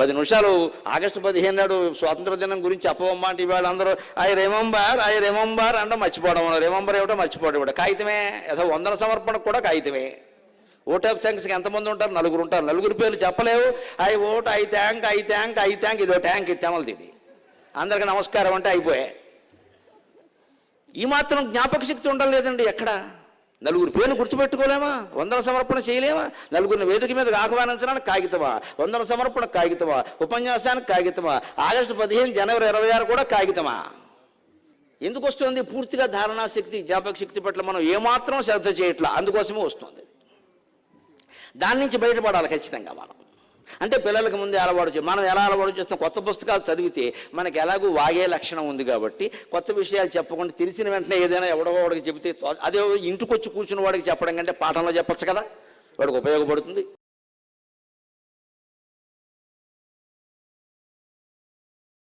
పది నిమిషాలు ఆగస్టు పదిహేను నాడు స్వాతంత్ర దినం గురించి చెప్పవమ్మా అంటే ఇవాళ అందరూ ఐ రిమంబర్ ఐ రిమంబర్ అంటే మర్చిపోవడం రిమంబర్ ఏమిటో మర్చిపోవడం ఇవ్వడం కాగితమే. ఏదో వందల సమర్పణ కూడా కాగితమే. ఓట్ ఆఫ్ థ్యాంక్స్కి ఎంతమంది ఉంటారు? నలుగురు ఉంటారు. నలుగురు పేర్లు చెప్పలేవు. I vote I thank I thank I thank ఇదో ట్యాంక్ ఇది తెమలది ఇది. అందరికి నమస్కారం అంటే అయిపోయాయి ఈ మాత్రం జ్ఞాపక శక్తి ఉండడం లేదండి ఎక్కడ. నలుగురు పేర్లు గుర్తుపెట్టుకోలేమా? వందల సమర్పణ చేయలేమా? నలుగురిని వేదిక మీదకి ఆహ్వానించడానికి కాగితమా? వందల సమర్పణ కాగితమా? ఉపన్యాసానికి కాగితమా? ఆగస్టు పదిహేను జనవరి ఇరవై ఆరు కూడా కాగితమా? ఎందుకు వస్తుంది? పూర్తిగా ధారణాశక్తి జ్ఞాపక శక్తి పట్ల మనం ఏమాత్రం శ్రద్ధ చేయట్లా? అందుకోసమే వస్తుంది. దాని నుంచి బయటపడాలి ఖచ్చితంగా మనం. అంటే పిల్లలకు ముందే అలవాటు చే మనం ఎలా అలవాటు చేస్తాం? కొత్త పుస్తకాలు చదివితే మనకి ఎలాగూ వాగే లక్షణం ఉంది కాబట్టి కొత్త విషయాలు చెప్పకుండా తెలిసిన వెంటనే ఏదైనా ఎవడో వాడికి చెబితే అదే ఇంటికి వచ్చి కూర్చున్న వాడికి చెప్పడం కంటే పాఠంలో చెప్పొచ్చు కదా? వాడికి ఉపయోగపడుతుంది.